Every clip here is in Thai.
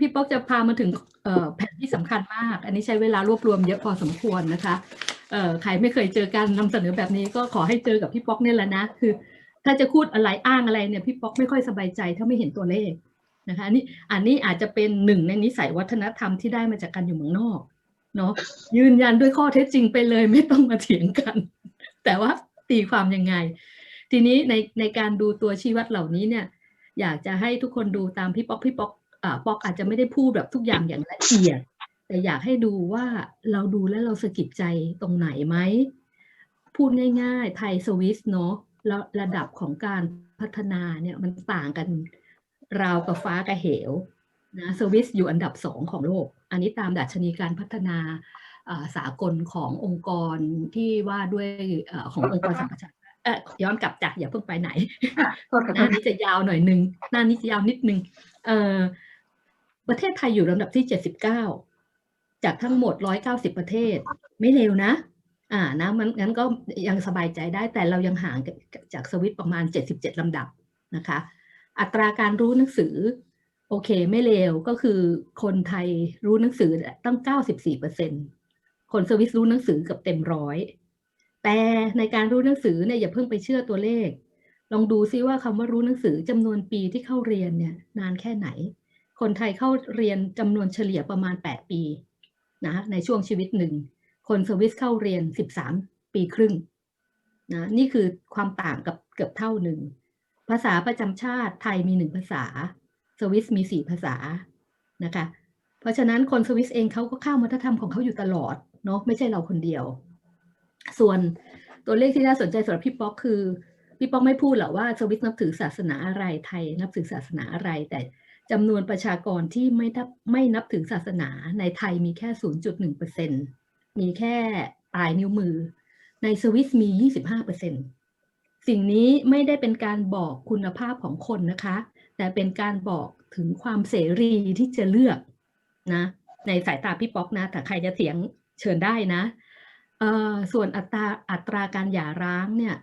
พี่ป๊อกจะพามาถึงแผ่นที่สำคัญมาก อันนี้ใช้เวลารวบรวมเยอะพอสมควรนะคะเใครไม่เคยเจอการนำเสนอแบบนี้ก็ขอให้เจอกับพี่ป๊อกเนี่ยแหละนะ คือ ถ้าจะพูดอะไรอ้างอะไรเนี่ยพี่ป๊อกไม่ค่อยสบายใจถ้าไม่เห็นตัวเลขนะคะอันนี้อันนี้อาจจะเป็นหนึ่งในนิสัยวัฒนธรรมที่ได้มาจากการอยู่เมืองนอกเนาะยืนยันด้วยข้อเท็จจริงไปเลยไม่ต้องมาเถียงกัน แต่ว่าตีความยังไง ทีนี้ในในการดูตัวชี้วัดเหล่านี้เนี่ย อยากจะให้ทุกคนดูตามพี่ป๊อกพี่ป๊อก ปอกอาจจะไม่ได้พูดแบบทุกอย่างอย่างละเอียด แต่อยากให้ดูว่าเราดูแล้วเราสะกิดใจตรงไหนไหม พูดง่าย ๆ ไทยสวิสเนาะแล้วระดับของการพัฒนาเนี่ยมันต่างกันราวกับฟ้ากับเหวนะสวิสอยู่อันดับสองของโลก อันนี้ตามดัชนีการพัฒนาสากลขององค์กรที่ว่าด้วยอขององค์กรสหประชาชาติเอ่ย้อนกลับจากอย่าเพิ่งไปไหนหน้านี้จะยาวหน่อยนึงหน้านี้จะยาวนิดนึงเอ่อ ประเทศไทยอยู่ลำดับที่เจ็ดสิบเก้าจากทั้งหมดร้อยเก้าสิบประเทศ ไม่เร็วนะ อ่านะมันงั้นก็ยังสบายใจได้แต่เรายังห่างจากสวิตประมาณเจ็ดสิบเจ็ดลำดับนะคะ อัตราการรู้หนังสือ โอเคไม่เลวก็คือคนไทยรู้หนังสือตั้งเก้าสิบสี่เปอร์เซ็นคนสวิสรู้หนังสือเกือบเต็มร้อยแต่ในการรู้หนังสือเนี่ยอย่าเพิ่งไปเชื่อตัวเลข ลองดูซิว่าคำว่ารู้หนังสือจำนวนปีที่เข้าเรียนเนี่ยนานแค่ไหน คนไทยเข้าเรียนจำนวนเฉลี่ยประมาณ 8 ปีนะในช่วงชีวิตหนึ่ง คนสวิสเข้าเรียน 13 ปีครึ่งนะนี่คือความต่างกับเกือบเท่าหนึ่ง ภาษาประจำชาติไทยมีหนึ่งภาษา สวิสมีสี่ภาษานะคะเพราะฉะนั้นคนสวิสเองเขาก็เข้าวัฒนธรรมของเขาอยู่ตลอดเนาะไม่ใช่เราคนเดียว ส่วนตัวเลขที่น่าสนใจสำหรับพี่ป๊อกคือ พี่ป้องไม่พูดหรอกว่าสวิตนับถือศาสนาอะไรไทย นับถือศาสนาอะไรแต่ จำนวนประชากรที่ไม่นับไม่นับถือศาสนาในไทยมีแค่ 0.1%มีแค่ปลายนิ้วมือ ในสวิสมี 25%สิ่งนี้ไม่ได้เป็นการบอกคุณภาพของคนนะคะ แต่เป็นการบอกถึงความเสรีที่จะเลือกนะในสายตาพี่ป๊อกนะแต่ใครจะเถียงเชิญได้นะส่วนอัตราอัตราการหย่าร้างเนี่ย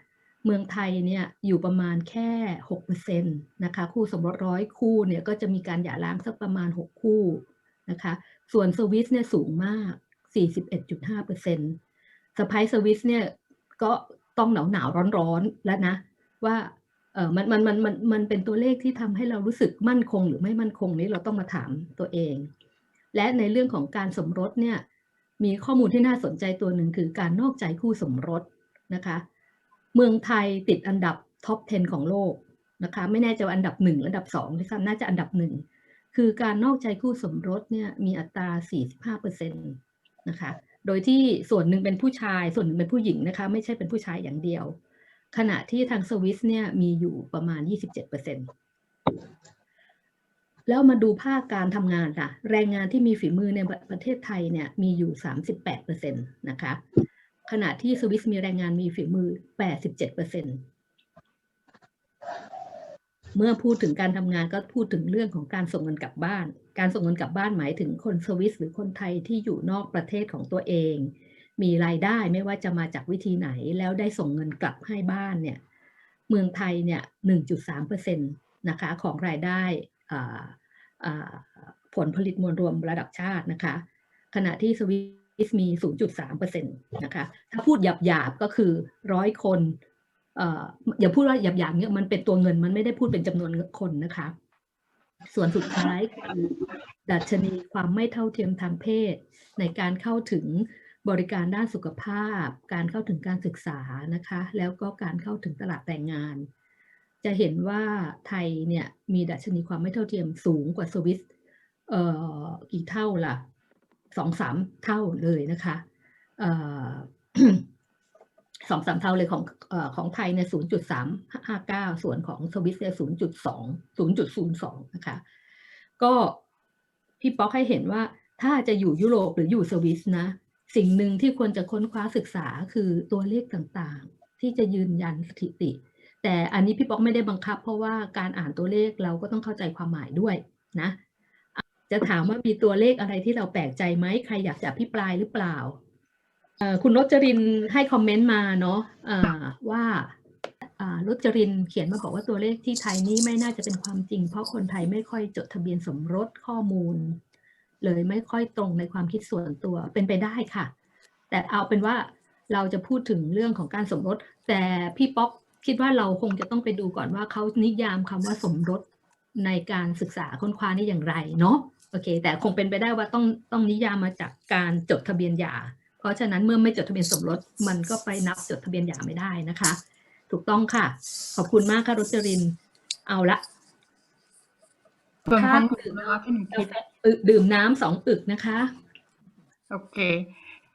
เมืองไทยเนี่ยอยู่ประมาณแค่6%นะคะคู่สมรสร้อยคู่เนี่ยก็จะมีการหย่าร้างสักประมาณ 6 คู่นะคะส่วนสวิสเนี่ยสูงมาก 41.5%สไปสวิสเนี่ยก็ต้องหนาวหนาวร้อนร้อนแล้วนะว่าเออมันมันมันมันมันเป็นตัวเลขที่ทำให้เรารู้สึกมั่นคงหรือไม่มั่นคงนี้เราต้องมาถามตัวเอง และในเรื่องของการสมรสเนี่ยมีข้อมูลที่น่าสนใจตัวหนึ่งคือการนอกใจคู่สมรสนะคะ เมืองไทยติดอันดับท็อป 10 ของโลกนะคะ ไม่แน่ใจว่าอันดับหนึ่งอันดับสองที่ซ้ำน่าจะอันดับหนึ่งคือการนอกใจคู่สมรสเนี่ยมีอัตรา 45%นะคะ โดยที่ส่วนหนึ่งเป็นผู้ชาย ส่วนหนึ่งเป็นผู้หญิงนะคะ ไม่ใช่เป็นผู้ชายอย่างเดียว ขณะที่ทางสวิสเนี่ยมีอยู่ประมาณ 27%แล้วมาดูภาคการทำงานค่ะ แรงงานที่มีฝีมือในประเทศไทยเนี่ยมีอยู่ 38%นะคะ ขณะที่สวิสมีแรงงานมีฝีมือ 87%เมื่อพูดถึงการทำงานก็พูดถึงเรื่องของการส่งเงินกลับบ้าน การส่งเงินกลับบ้านหมายถึงคนสวิสหรือคนไทยที่อยู่นอกประเทศของตัวเอง มีรายได้ไม่ว่าจะมาจากวิธีไหน แล้วได้ส่งเงินกลับให้บ้านเนี่ย เมืองไทยเนี่ย 1.3%นะคะของรายได้ผลผลิตมวลรวมระดับชาตินะคะ ขณะที่สวิส มี 0.3%นะคะ ถ้าพูดหยาบๆ ก็คือร้อยคนเอ่ออย่าพูดว่าหยาบๆเนี่ยมันเป็นตัวเงินมันไม่ได้พูดเป็นจำนวนคนนะคะ ส่วนสุดท้ายคือดัชนีความไม่เท่าเทียมทางเพศ ในการเข้าถึงบริการด้านสุขภาพ การเข้าถึงการศึกษานะคะ แล้วก็การเข้าถึงตลาดแรงงาน จะเห็นว่าไทยเนี่ยมีดัชนีความไม่เท่าเทียมสูงกว่าสวิสเอ่อกี่เท่าล่ะ สองสามเท่าเลยนะคะสองสามเท่าเลยของอของไทยเนี่ยศูนย์จุดสามห้าเก้าส่วนของสวิสเนี่ยศูนย์จุดสองศูนย์จุดศูนย์สองนะคะ ก็พี่ป๊อกให้เห็นว่าถ้าจะอยู่ยุโรปหรืออยู่สวิสนะ สิ่งหนึ่งที่ควรจะค้นคว้าศึกษาคือตัวเลขต่างๆ ที่จะยืนยันสถิติ แต่อันนี้พี่ป๊อกไม่ได้บังคับ เพราะว่าการอ่านตัวเลขเราก็ต้องเข้าใจความหมายด้วยนะ จะถามว่ามีตัวเลขอะไรที่เราแปลกใจไหมใครอยากจะอภิปรายหรือเปล่าเอ่อคุณรจรินให้คอมเมนต์มาเนาะอ่าว่าอ่าารจรินเขียนมาบอกว่าตัวเลขที่ไทยนี่ไม่น่าจะเป็นความจริง เพราะคนไทยไม่ค่อยจดทะเบียนสมรสข้อมูล เลยไม่ค่อยตรงในความคิดส่วนตัวเป็นไปได้ค่ะ แต่เอาเป็นว่าเราจะพูดถึงเรื่องของการสมรส แต่พี่ป๊อกคิดว่าเราคงจะต้องไปดูก่อนว่าเขานิยามคำว่าสมรสในการศึกษาค้นคว้านี่อย่างไรเนาะ โอเค แต่คงเป็นไปได้ว่าต้องต้องนิยามมาจากการจดทะเบียนหย่า เพราะฉะนั้นเมื่อไม่จดทะเบียนสมรสมันก็ไปนับจดทะเบียนหย่าไม่ได้นะคะ ถูกต้องค่ะ ขอบคุณมากค่ะรจรินเอาละส่วนของหนูดื่มนะคะที่หนูคิดอึดื่มน้ำสองอึกนะคะ โอเค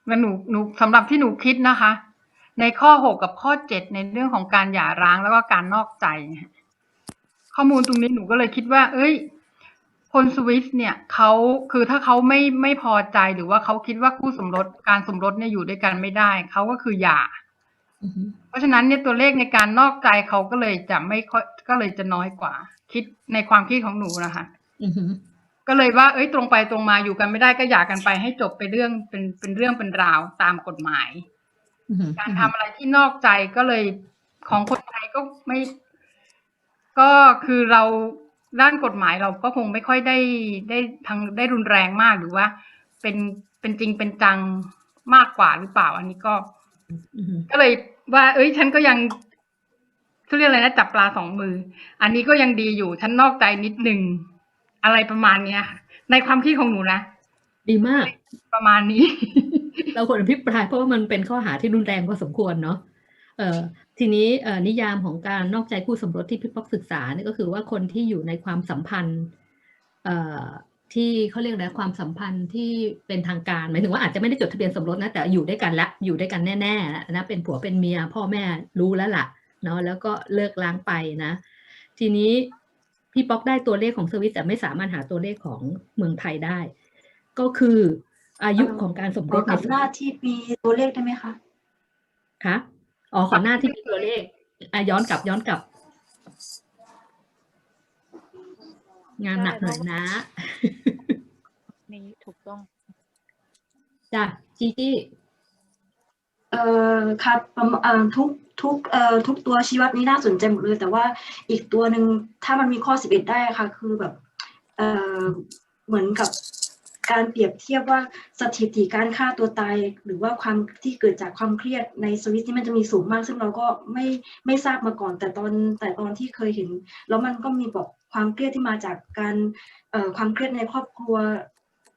แล้วหนูหนูสำหรับที่หนูคิดนะคะ ในข้อหกกับข้อเจ็ดในเรื่องของการหย่าร้างแล้วก็การนอกใจเนี่ยข้อมูลตรงนี้หนูก็เลยคิดว่า เอ้ย คนสวิสเนี่ยเขาคือถ้าเขาไม่ไม่พอใจหรือว่าเขาคิดว่าคู่สมรสการสมรสเนี่ยอยู่ด้วยกันไม่ได้เขาก็คือหย่าอือฮึเพราะฉะนั้นเนี่ยตัวเลขในการนอกใจเขาก็เลยจะไม่ค่อยก็เลยจะน้อยกว่า คิดในความคิดของหนูนะคะอือฮึก็เลยว่า เอ้ยตรงไปตรงมาอยู่กันไม่ได้ก็หย่ากันไปให้จบไปเรื่องเป็นเป็นเรื่องเป็นราวตามกฎหมายอือฮึการทำอะไรที่นอกใจก็เลยของคนไทยก็ไม่ ก็คือเรา ด้านกฎหมายเราก็คงไม่ค่อยได้ได้ทางได้รุนแรงมากหรือว่า เป็นเป็นจริงเป็นจังมากกว่าหรือเปล่า อันนี้ก็อือฮึก็เลยว่า เอ้ย ฉันก็ยังเขาเรียกอะไรนะจับปลาสองมือ อันนี้ก็ยังดีอยู่ฉันนอกใจนิดนึงอะไรประมาณเนี้ยค่ะในความคิดของหนูนะดีมาก ประมาณนี้ เราควรอภิปรายเพราะว่ามันเป็นข้อหาที่รุนแรงพอสมควรเนาะเอ่อ ทีนี้เอ่อนิยามของการนอกใจคู่สมรสที่พี่ป๊อกศึกษาเนี่ยก็คือว่าคนที่อยู่ในความสัมพันธ์เอ่อที่เขาเรียกอะไรความสัมพันธ์ที่เป็นทางการหมายถึงว่าอาจจะไม่ได้จดทะเบียนสมรสนะแต่อยู่ด้วยกันละอยู่ด้วยกันแน่ๆแล้วนะเป็นผัวเป็นเมียพ่อแม่รู้แล้วล่ะเนาะแล้วก็เลิกล้างไปนะ ทีนี้พี่ป๊อกได้ตัวเลขของสวิตแต่ไม่สามารถหาตัวเลขของเมืองไทยได้ ก็คืออายุของการสมขรอสกับในสหน้าที่มีตัวเลขได้ไหมคะคะ อ๋อ ขอหน้าที่มีตัวเลขอะย้อนกลับย้อนกลับ งานหนักหน่อยนะ นี่ถูกต้อง จ้ะจีจี้เอ่อครับประมาณเอ่อทุกทุกเอ่อทุกตัวชี้วัดนี้น่าสนใจหมดเลย แต่ว่าอีกตัวหนึ่งถ้ามันมีข้อสิบเอ็ดได้อะค่ะ คือแบบ เอ่อเหมือนกับ การเปรียบเทียบว่าสถิติการฆ่าตัวตาย หรือว่าความที่เกิดจากความเครียดในสวิตนี่มันจะมีสูงมาก ซึ่งเราก็ไม่ไม่ทราบมาก่อน แต่ตอนแต่ตอนที่เคยเห็น แล้วมันก็มีบอกความเครียดที่มาจากการเอ่อความเครียดในครอบครัว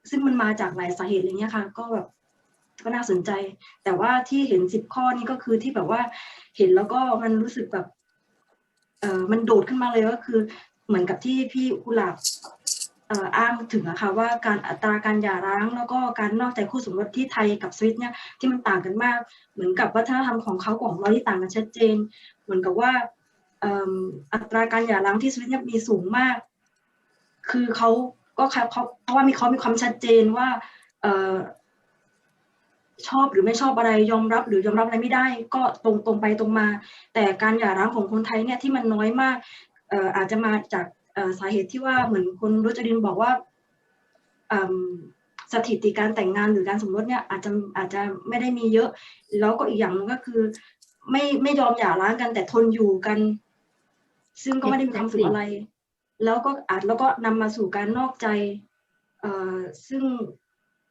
ซึ่งมันมาจากหลายสาเหตุอะไรเงี้ยค่ะก็แบบก็น่าสนใจ แต่ว่าที่เห็นสิบข้อนี้ก็คือที่แบบว่าเห็นแล้วก็มันรู้สึกแบบเออมันโดดขึ้นมาเลยก็คือ เหมือนกับที่พี่กุหลาบ อ้างถึงอะค่ะว่าการอัตราการหย่าร้างแล้วก็การนอกใจคู่สมรสที่ไทยกับสวิตเนี่ยที่มันต่างกันมาก เหมือนกับวัฒนธรรมของเขาของเราที่ต่างกันชัดเจน เหมือนกับว่าอัตราการหย่าร้างที่สวิตเนี่ยมีสูงมาก คือเขาก็ครับเขาเพราะว่ามีเขามีความชัดเจนว่าเอชอบหรือไม่ชอบอะไรยอมรับหรือยอมรับอะไรไม่ได้ ก็ตรงตรงไปตรงมา แต่การหย่าร้างของคนไทยเนี่ยที่มันน้อยมากเออาจจะมาจาก สาเหตุที่ว่าเหมือนคุณรุจรินบอกว่าสถิติการแต่งงานหรือการสมรสเนี่ยอาจจะอาจจะไม่ได้มีเยอะ แล้วก็อีกอย่างนึงก็คือ ไม่ไม่ยอมหย่าร้างกันแต่ทนอยู่กัน ซึ่งก็ไม่ได้มีความสุขอะไร แล้วก็อาจแล้วก็นำมาสู่การนอกใจเอ่อซึ่ง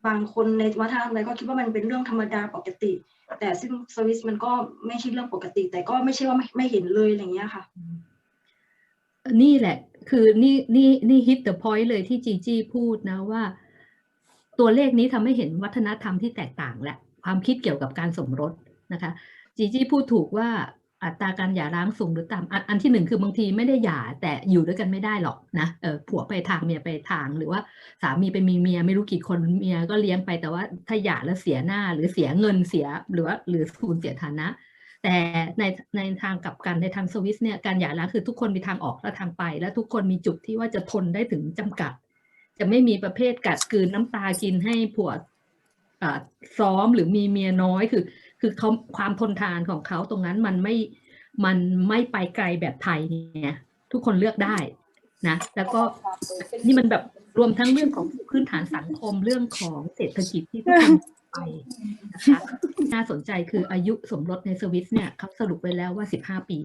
บางคนในวัฒนธรรมไทยก็คิดว่ามันเป็นเรื่องธรรมดาปกติ แต่ซึ่งสวิสมันก็ไม่ใช่เรื่องปกติ แต่ก็ไม่ใช่ว่าไม่ไม่เห็นเลยอะไรอย่างเงี้ยค่ะ นี่แหละ คือนี่นี่นี่ฮิตเดอะพอยต์เลยที่จีจี้พูดนะว่า ตัวเลขนี้ทำให้เห็นวัฒนธรรมที่แตกต่างและความคิดเกี่ยวกับการสมรสนะคะจีจี้พูดถูกว่าอัตราการหย่าร้างสูงหรือต่ำอันอันที่หนึ่งคือบางทีไม่ได้หย่าแต่อยู่ด้วยกันไม่ได้หรอกนะเออผัวไปทางเมียไปทาง หรือว่าสามีไปมีเมียไม่รู้กี่คนเมียก็เลี้ยงไปแต่ว่าถ้าหย่าแล้วเสียหน้าหรือเสียเงินเสียหรือว่าหรือสูญเสียฐานะ แต่ในในทางกลับกันในทางสวิสเนี่ยการหย่าร้างคือทุกคนมีทางออกและทางไป และทุกคนมีจุดที่ว่าจะทนได้ถึงจำกัด จะไม่มีประเภทกัดกลืนน้ำตากินให้ผัวอ่าซ้อมหรือมีเมียน้อยคือคือเขาความทนทานของเขาตรงนั้นมันไม่มันไม่ไปไกลแบบไทยเนี่ยทุกคนเลือกได้นะแล้วก็นี่มันแบบรวมทั้งเรื่องของพื้นฐานสังคมเรื่องของเศรษฐกิจที่ทุกคน ไปนะคะน่าสนใจคืออายุสมรสในสวิสเนี่ยเขาสรุปไว้แล้วว่าสิบห้าปี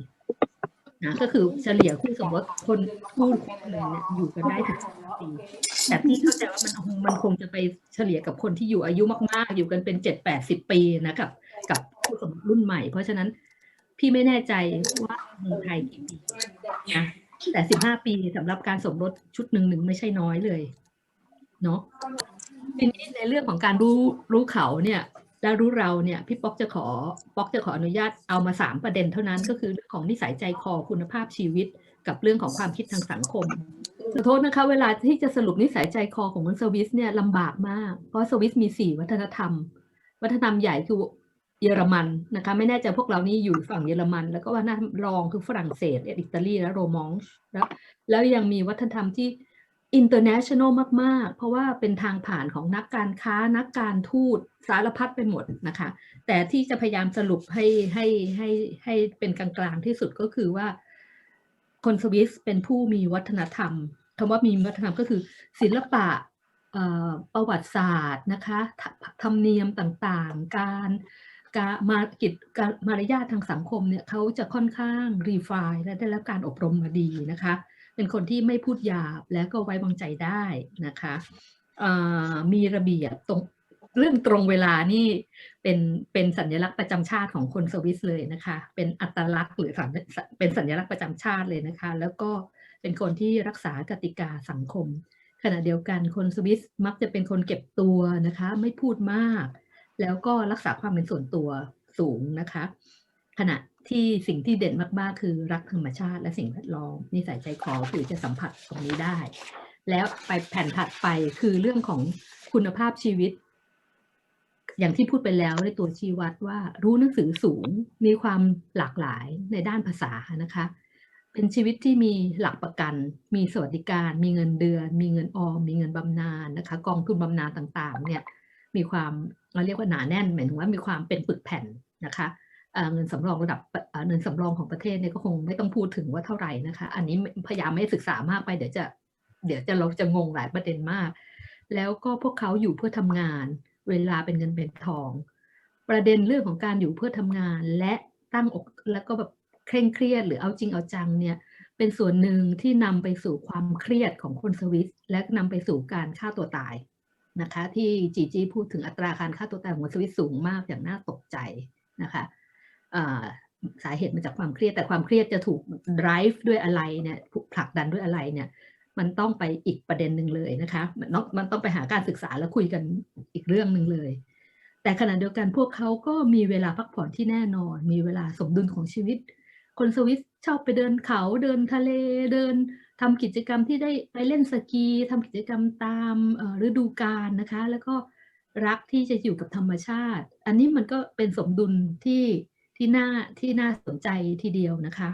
นะก็คือเฉลี่ยคู่สมรสคนคู่คู่หนึ่เนี่ยอยู่กันได้ถึง10ปีแต่พี่เข้าใจว่ามันมันคงจะไปเฉลี่ยกับคนที่อยู่อายุมาก ๆ อยู่กันเป็นเจ็ดแปดสิบปีนะกับ กับคู่สมรสรุ่นใหม่ เพราะฉะนั้นพี่ไม่แน่ใจว่าเมืองไทยกี่ปีนะแต่สิบห้าปีสำหรับการสมรสชุดหนึ่งหนึ่งไม่ใช่น้อยเลย เนาะ ทีนี้ในเรื่องของการรู้รู้เขาเนี่ยและรู้เราเนี่ยพี่ป๊อกจะขอป๊อกจะขออนุญาตเอามาสามประเด็นเท่านั้นก็คือเรื่องของนิสัยใจคอคุณภาพชีวิต กับเรื่องของความคิดทางสังคมขอโทษนะคะ เวลาที่จะสรุปนิสัยใจคอของคนสวิสเนี่ยลำบากมาก เพราะสวิสมีสี่วัฒนธรรม วัฒนธรรมใหญ่คือเยอรมันนะคะ ไม่แน่ใจพวกเรานี่อยู่ฝั่งเยอรมัน แล้วก็วัฒนธรรมรองคือฝรั่งเศสอิตาลีและโรมองส์แล้วแล้วยังมีวัฒนธรรมที่ international มาก ๆ เพราะว่าเป็นทางผ่านของนักการค้านักการทูตสารพัดไปหมดนะคะ แต่ที่จะพยายามสรุปให้ให้ให้ให้เป็นกลางๆที่สุดก็คือว่า คนสวิสเป็นผู้มีวัฒนธรรมคำว่ามีวัฒนธรรมก็คือ ศิลปะประวัติศาสตร์นะคะธธรรมเนียมต่างๆ การการมากิจการมารยาททางสังคมเนี่ยเขาจะค่อนข้างรีไฟและได้รับการอบรมมาดีนะคะ เป็นคนที่ไม่พูดหยาบและก็ไว้วางใจได้นะคะมีระเบียบตรงเรื่องตรงเวลานี่เป็นเป็นสัญลักษณ์ประจำชาติของคนสวิสเลยนะคะ เป็นอัตลักษณ์หรือเป็นสัญลักษณ์ประจำชาติเลยนะคะ แล้วก็เป็นคนที่รักษากติกาสังคม ขณะเดียวกันคนสวิสมักจะเป็นคนเก็บตัวนะคะ ไม่พูดมาก แล้วก็รักษาความเป็นส่วนตัวสูงนะคะ ขณะ ที่สิ่งที่เด่นมากๆ คือรักธรรมชาติและสิ่งแวดล้อมนิสัยใจคอคือจะสัมผัสตรงนี้ได้ แล้วไปแผ่นถัดไปคือเรื่องของคุณภาพชีวิต อย่างที่พูดไปแล้วในตัวชี้วัดว่ารู้หนังสือสูงมีความหลากหลายในด้านภาษานะคะ เป็นชีวิตที่มีหลักประกัน มีสวัสดิการ มีเงินเดือน มีเงินออม มีเงินบำนาญนะคะ กองทุนบำนาญต่างๆ เนี่ยมีความเราเรียกว่าหนาแน่นหมายถึงว่ามีความเป็นปึกแผ่นนะคะ เงินสำรองระดับเงินสำรองของประเทศเนี่ยก็คงไม่ต้องพูดถึงว่าเท่าไหร่นะคะ อันนี้พยายามไม่ศึกษามากไปเดี๋ยวจะ เดี๋ยวจะเราจะงงหลายประเด็นมาก แล้วก็พวกเขาอยู่เพื่อทำงาน เวลาเป็นเงินเป็นทอง ประเด็นเรื่องของการอยู่เพื่อทำงานและตั้งอกแล้วก็แบบเคร่งเครียดหรือเอาจริงเอาจังเนี่ยเป็นส่วนหนึ่งที่นำไปสู่ความเครียดของคนสวิสและนำไปสู่การฆ่าตัวตายนะคะ ที่จีจีพูดถึงอัตราการฆ่าตัวตายของคนสวิสสูงมากอย่างน่าตกใจนะคะ สาเหตุมาจากความเครียดแต่ความเครียดจะถูก drive ด้วยอะไรเนี่ยถูกผลักดันด้วยอะไรเนี่ยมันต้องไปอีกประเด็นหนึ่งเลยนะคะมันต้องมันต้องไปหาการศึกษาแล้วคุยกันอีกเรื่องหนึ่งเลย แต่ขณะเดียวกันพวกเขาก็มีเวลาพักผ่อนที่แน่นอน มีเวลาสมดุลของชีวิต คนสวิสชอบไปเดินเขาเดินทะเลเดินทำกิจกรรมที่ได้ไปเล่นสกีทำกิจกรรมตามฤดูกาลนะคะ แล้วก็รักที่จะอยู่กับธรรมชาติ อันนี้มันก็เป็นสมดุลที่ ที่น่าที่น่าสนใจทีเดียวนะคะ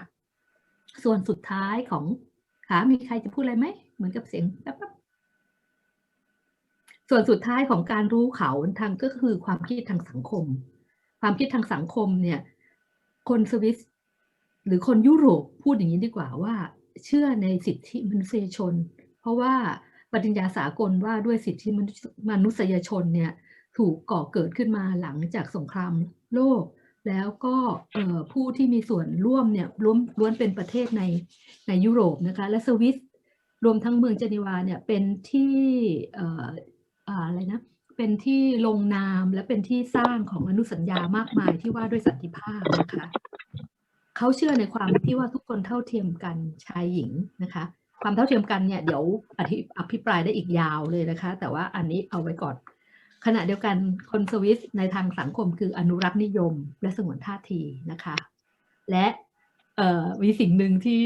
ส่วนสุดท้ายของค่ะมีใครจะพูดอะไรไหมเหมือนกับเสียงแป๊บส่วนสุดท้ายของการรู้เขาทางก็คือความคิดทางสังคม ความคิดทางสังคมเนี่ย คนสวิสหรือคนยุโรปพูดอย่างนี้ดีกว่าว่า เชื่อในสิทธิมนุษยชน เพราะว่าปฏิญญาสากลว่าด้วยสิทธิมนุษยชนเนี่ย ถูกก่อเกิดขึ้นมาหลังจากสงครามโลก แล้วก็ผู้ที่มีส่วนร่วมเนี่ยล้วนล้วนเป็นประเทศในในยุโรปนะคะและสวิสรวมทั้งเมืองเจนีวาเนี่ยเป็นที่เอ่อะไรนะเป็นที่ลงนามและเป็นที่สร้างของอนุสัญญามากมายที่ว่าด้วยสันติภาพนะคะเขาเชื่อในความที่ว่าทุกคนเท่าเทียมกันชายหญิงนะคะ ความเท่าเทียมกันเนี่ยเดี๋ยวอภิปรายได้อีกยาวเลยนะคะ แต่ว่าอันนี้เอาไว้ก่อน ขณะเดียวกันคนสวิสในทางสังคมคืออนุรักษ์นิยม และสงวนท่าทีนะคะ และมีสิ่งหนึ่งที่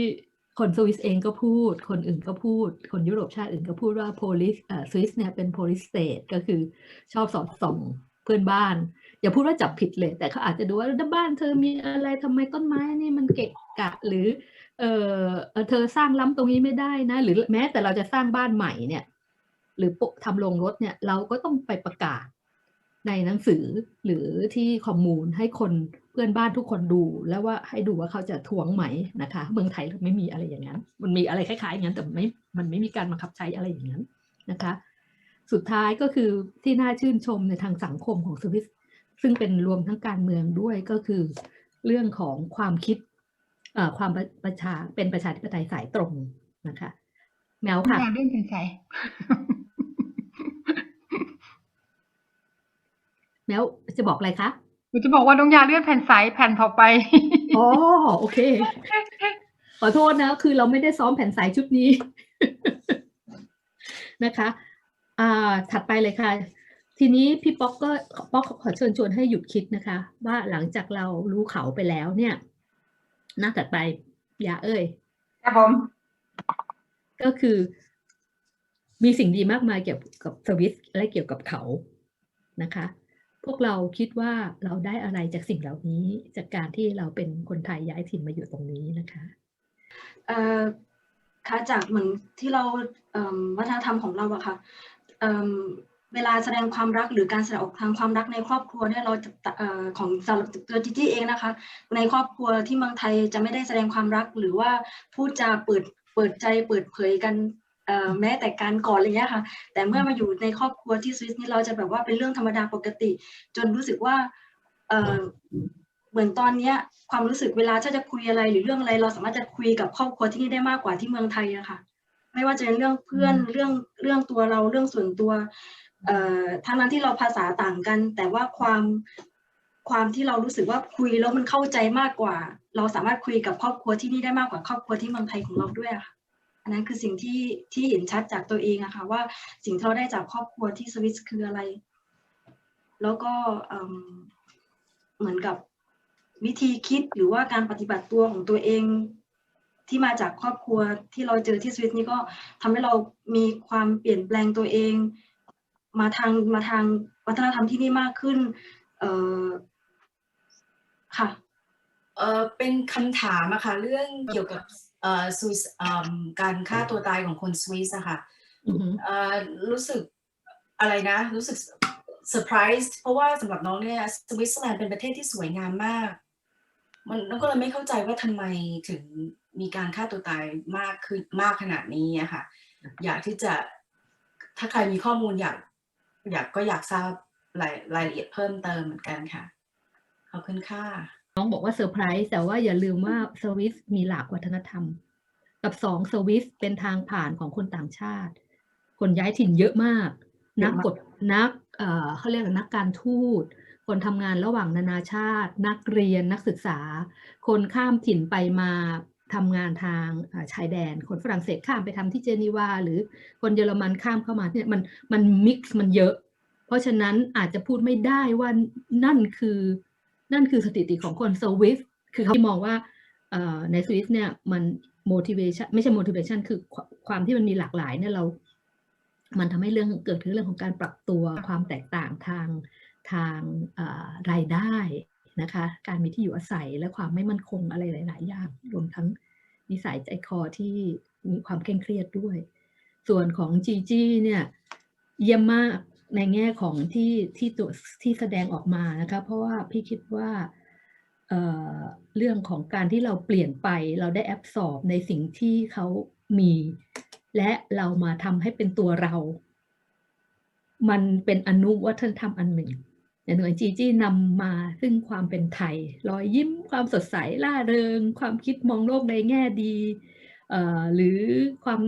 คนสวิสเองก็พูด คนอื่นก็พูด คนยุโรปชาติอื่นก็พูดว่า police เอ่อสวิสเนี่ยเป็น police state ก็คือชอบสอดส่องเพื่อนบ้าน อย่าพูดว่าจับผิดเลย แต่เขาอาจจะดูว่าบ้านเธอมีอะไรทำไมต้นไม้นี่มันเกะกะหรือเออเธอสร้างล้ำตรงนี้ไม่ได้นะ หรือแม้แต่เราจะสร้างบ้านใหม่เนี่ย หรือปะทำโรงรถเนี่ยเราก็ต้องไปประกาศในหนังสือหรือที่คอมมูนให้คนเพื่อนบ้านทุกคนดูแล้วว่าให้ดูว่าเขาจะทวงไหมนะคะ เมืองไทยไม่มีอะไรอย่างนั้น มันมีอะไรคล้ายๆอย่างนั้นแต่ไม่มันไม่มีการบังคับใช้อะไรอย่างนั้นนะคะ สุดท้ายก็คือที่น่าชื่นชมในทางสังคมของสวิสซึ่งเป็นรวมทั้งการเมืองด้วยก็คือ เรื่องของความคิดเอ่อความประประชาเป็นประชาธิปไตยสายตรงนะคะแมวค่ะเรื่องเป็นไส แมวจะบอกอะไรคะหนูจะบอกว่าดวงยาเลื่อนแผ่นใสแผ่นต่อไป อ๋อโอเค ขอโทษนะ คือเราไม่ได้ซ้อมแผ่นสายชุดนี้นะคะ อ่า ถัดไปเลยค่ะ ทีนี้พี่ป๊อกก็ป๊อกขอเชิญชวนให้หยุดคิดนะคะ ว่าหลังจากเรารู้เขาไปแล้วเนี่ย หน้าถัดไปอย่าเอ้ยครับผม ก็คือมีสิ่งดีมากมายเกี่ยวกับสวิสและเกี่ยวกับเขานะคะพ วกเราคิดว่าเราได้อะไรจากสิ่งเหล่านี้ จากการที่เราเป็นคนไทยย้ายถิ่นมาอยู่ตรงนี้นะคะเอ่อค่ะจากเหมือนที่เราเวัฒนธรรมของเราอะค่ะเเวลาแสดงความรักหรือการแสดงออกทางความรักในครอบครัวเนี่ยเราจะอของสำหรับตัวจิจี้เองนะคะ ในครอบครัวที่เมืองไทยจะไม่ได้แสดงความรักหรือว่าพูดจาเปิดเปิดใจเปิดเผยกัน แม้แต่การกอดอะไรเงี้ยค่ะ แต่เมื่อมาอยู่ในครอบครัวที่สวิสนี่เราจะแบบว่าเป็นเรื่องธรรมดาปกติ จนรู้สึกว่าเอ่อเหมือนตอนเนี้ยความรู้สึกเวลาถ้าจะคุยอะไรหรือเรื่องอะไร เราสามารถจะคุยกับครอบครัวที่นี่ได้มากกว่าที่เมืองไทยอะค่ะ ไม่ว่าจะเป็นเรื่องเพื่อนอืมเรื่องเรื่องตัวเราเรื่องส่วนตัวเอ่อทั้งนั้นที่เราภาษาต่างกัน แต่ว่าความความที่เรารู้สึกว่าคุยแล้วมันเข้าใจมากกว่า เราสามารถคุยกับครอบครัวที่นี่ได้มากกว่าครอบครัวที่เมืองไทยของเราด้วยอะค่ะ อันนั้นคือสิ่งที่ที่เห็นชัดจากตัวเองอะค่ะว่าสิ่งที่เราได้จากครอบครัวที่สวิสคืออะไร แล้วก็เหมือนกับวิธีคิดหรือว่าการปฏิบัติตัวของตัวเองที่มาจากครอบครัวที่เราเจอที่สวิตนี่ก็ทำให้เรามีความเปลี่ยนแปลงตัวเอง มาทางมาทางวัฒนธรรมที่นี่มากขึ้น เออค่ะ เออเป็นคำถามอะค่ะเรื่องเกี่ยวกับ เอ่อสวิสอืมการฆ่าตัวตายของคนสวิสอะค่ะอือหือเอ่อรู้สึกอะไรนะ รู้สึกเซอร์ไพรส์เพราะว่าสำหรับน้องเนี่ยสวิตเซอร์แลนด์เป็นประเทศที่สวยงามมาก มันน้องก็เลยไม่เข้าใจว่าทำไมถึงมีการฆ่าตัวตายมากคือมากขนาดนี้อะค่ะ อยากที่จะถ้าใครมีข้อมูลอยาก อยากก็อยากทราบรายรายละเอียดเพิ่มเติมเหมือนกันค่ะ ขอบคุณค่ะ น้องบอกว่าเซอร์ไพรส์แต่ว่าอย่าลืมว่าสวิสมีหลากวัฒนธรรม กับสองสวิสเป็นทางผ่านของคนต่างชาติ คนย้ายถิ่นเยอะมากเยนัอะกมากกฎนักเอ่อเขาเรียกอะไรนักการทูตคนทำงานระหว่างนานาชาติ นักเรียนนักศึกษา คนข้ามถิ่นไปมาทำงานทางเอ่อชายแดน คนฝรั่งเศสข้ามไปทำที่เจนีวา หรือคนเยอรมันข้ามเข้ามาเนี่ยมันมันมิกซ์มันเยอะ เพราะฉะนั้นอาจจะพูดไม่ได้ว่านั่นคือ นั่นคือสถิติของคนสวิสคือเขามองว่าในสวิสเนี่ยมัน motivation ไม่ใช่ motivation คือความที่มันมีหลากหลายเนี่ยเรา มันทำให้เรื่องเกิดขึ้นเรื่องของการปรับตัวความแตกต่างทางทางรายได้นะคะ การมีที่อยู่อาศัยและความไม่มั่นคงอะไรหลาย ๆ อย่าง รวมทั้งนิสัยใจคอที่มีความเคร่งเครียดด้วย ส่วนของจีจี้เนี่ยเยี่ยมมาก ในแง่ของที่ที่ตัวที่แสดงออกมานะคะเพราะว่าพี่คิดว่าเเรื่องของการที่เราเปลี่ยนไปเราได้แอบสอบในสิ่งที่เขามี และเรามาทำให้เป็นตัวเรา มันเป็นอนุวัฒนธรรมอันหนึ่งอย่างหน่วยจีจี้นำมาซึ่งความเป็นไทย รอยยิ้มความสดใสล่าเริง ความคิดมองโลกในแง่ดีหรือความ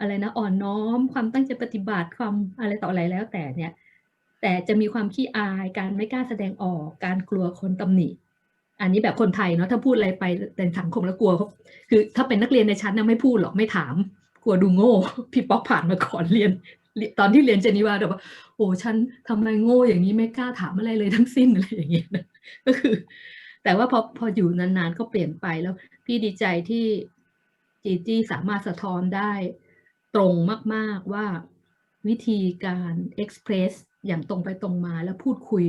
อะไรนะอ่อนน้อม ความตั้งใจปฏิบัติความอะไรต่ออะไรแล้วแต่เนี่ย แต่จะมีความขี้อายการไม่กล้าแสดงออกการกลัวคนตำหนิ อันนี้แบบคนไทยเนาะถ้าพูดอะไรไปในสังคมแล้วกลัวเขาคือ ถ้าเป็นนักเรียนในชั้นนะไม่พูดหรอกไม่ถาม กลัวดูโง่พี่ป๊อกผ่านมาก่อนเรียน ตอนที่เรียนเจนีวาแบบว่าโอ้ฉันทำไมโง่อย่างนี้ไม่กล้าถามอะไรเลยทั้งสิ้นอะไรอย่างเงี้ยก็คือ แต่ว่าพอพออยู่นานๆก็เปลี่ยนไปแล้ว พี่ดีใจที่จีจี้สามารถสะท้อนได้ ตรงมากๆว่าวิธีการเอ็กซ์เพรสอย่างตรงไปตรงมาแล้วพูดคุย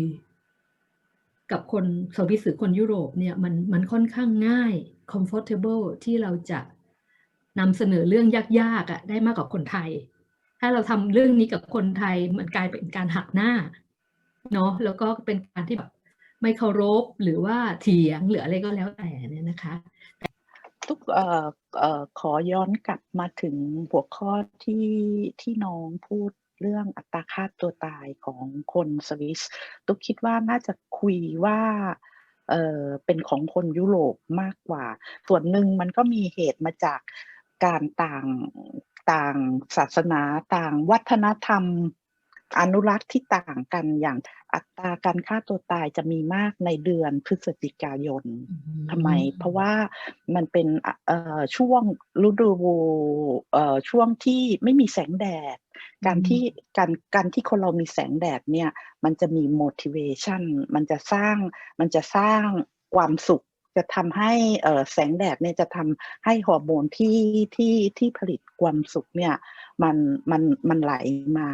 กับคนสวิสหรือคนยุโรปเนี่ยมันมันค่อนข้างง่าย comfortable ที่เราจะนำเสนอเรื่องยากๆอะ่ะได้มากกว่าคนไทย ถ้าเราทำเรื่องนี้กับคนไทยมันกลายเป็นการหักหน้าเนาะแล้วก็เป็นการที่แบบไม่เคารพหรือว่าเถียงหรืออะไรก็แล้วแต่เนี่ยนะคะ ทุกเอ่อเอ่อขอย้อนกลับมาถึงหัวข้อที่ที่น้องพูดเรื่องอัตราค่าตัวตายของคนสวิสตุ๊กคิดว่าน่าจะคุยว่าเอ่อเป็นของคนยุโรปมากกว่า ส่วนหนึ่งมันก็มีเหตุมาจากการต่างต่างศาสนาต่างวัฒนธรรม อนุรักษ์ที่ต่างกันอย่างอัตราการฆ่าตัวตายจะมีมากในเดือนพฤศจิกายนทำไม เพราะว่ามันเป็นอะเอ่อช่วงฤดูเอ่อช่วงที่ไม่มีแสงแดด การที่การการที่คนเรามีแสงแดดเนี่ยมันจะมี motivation มันจะสร้างมันจะสร้างความสุขจะทำให้เอ่อแสงแดดเนี่ยจะทำให้ฮอร์โมนที่ที่ที่ผลิตความสุขเนี่ยมันมันมันไหลมา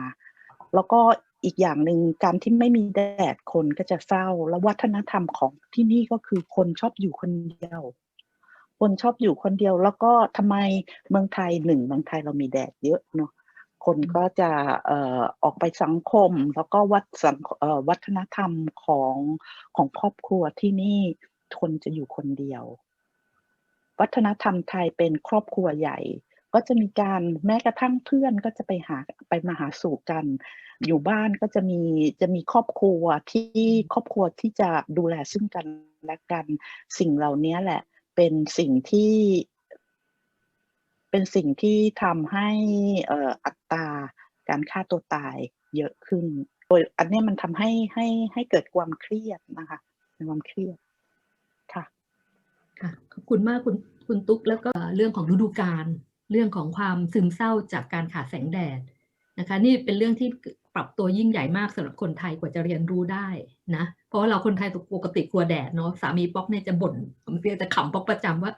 แล้วก็อีกอย่างหนึ่งการที่ไม่มีแดดคนก็จะเศร้า แล้ววัฒนธรรมของที่นี่ก็คือคนชอบอยู่คนเดียว คนชอบอยู่คนเดียว แล้วก็ทำไมเมืองไทยหนึ่งเมืองไทยเรามีแดดเยอะเนาะคนก็จะเอ่อออกไปสังคม แล้วก็วัดสังเอ่อวัฒนธรรมของของครอบครัวที่นี่คนจะอยู่คนเดียว วัฒนธรรมไทยเป็นครอบครัวใหญ่ ก็จะมีการแม้กระทั่งเพื่อนก็จะไปหาไปมาหาสู่กัน อยู่บ้านก็จะมีจะมีครอบครัวที่ครอบครัวที่จะดูแลซึ่งกันและกันสิ่งเหล่านี้แหละ เป็นสิ่งที่ เป็นสิ่งที่ทำให้เอ่ออัตราการฆ่าตัวตายเยอะขึ้น โดยอันเนี้ยมันทำให้ให้ให้เกิดความเครียดนะคะเป็นความเครียดค่ะ ค่ะ ขอบคุณมากคุณคุณตุ๊กแล้วก็เรื่องของฤดูกาล เรื่องของความซึมเศร้าจากการขาดแสงแดดนะคะนี่เป็นเรื่องที่ปรับตัวยิ่งใหญ่มากสำหรับคนไทยกว่าจะเรียนรู้ได้นะเพราะว่าเราคนไทยปกติกลัวแดดเนาะสามีป๊อกเนี่ยจะบ่นผมจะขำป๊อกประจำว่า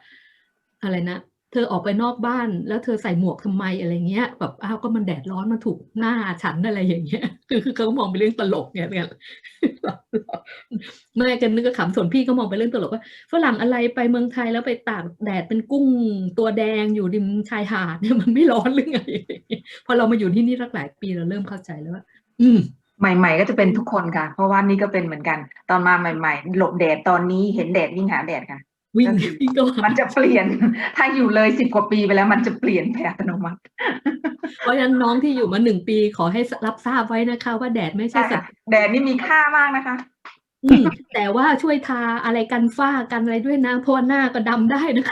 อะไรนะ เธอออกไปนอกบ้านแล้วเธอใส่หมวกทำไมอะไรเงี้ยแบบอ้าวก็มันแดดร้อนมันถูกหน้าฉันอะไรอย่างเงี้ยคือคือเขาก็มองเป็นเรื่องตลกเนี่ยเนี่ยแม่กันนึกก็ขำส่วนพี่ก็มองเป็นเรื่องตลกว่าฝรั่งอะไรไปเมืองไทยแล้วไปตากแดดเป็นกุ้งตัวแดงอยู่ริมชายหาดเนี่ยมันไม่ร้อนหรือไงพอเรามาอยู่ที่นี่รักหลายปีเราเริ่มเข้าใจแล้วว่า อืมใหม่ ๆ ก็จะเป็นทุกคนค่ะ เพราะว่านี่ก็เป็นเหมือนกัน ตอนมาใหม่ ๆ หลบแดดตอนนี้เห็นแดดวิ่งหาแดดค่ะ วิ่งก็คือวิ่งก็มันจะเปลี่ยน ถ้าอยู่เลยสิบกว่าปีไปแล้ว มันจะเปลี่ยนไปอัตโนมัติ เพราะฉะนั้นน้องที่อยู่มาหนึ่งปีขอให้รับทราบไว้นะคะ ว่าแดดไม่ใช่ใช่สัค่ะตว์แดดนี่มีค่ามากนะคะอืมแต่ว่าช่วยทาอะไรกันฝ้ากันอะไรด้วยนะเพราะว่าหน้าก็ดำได้นะคะ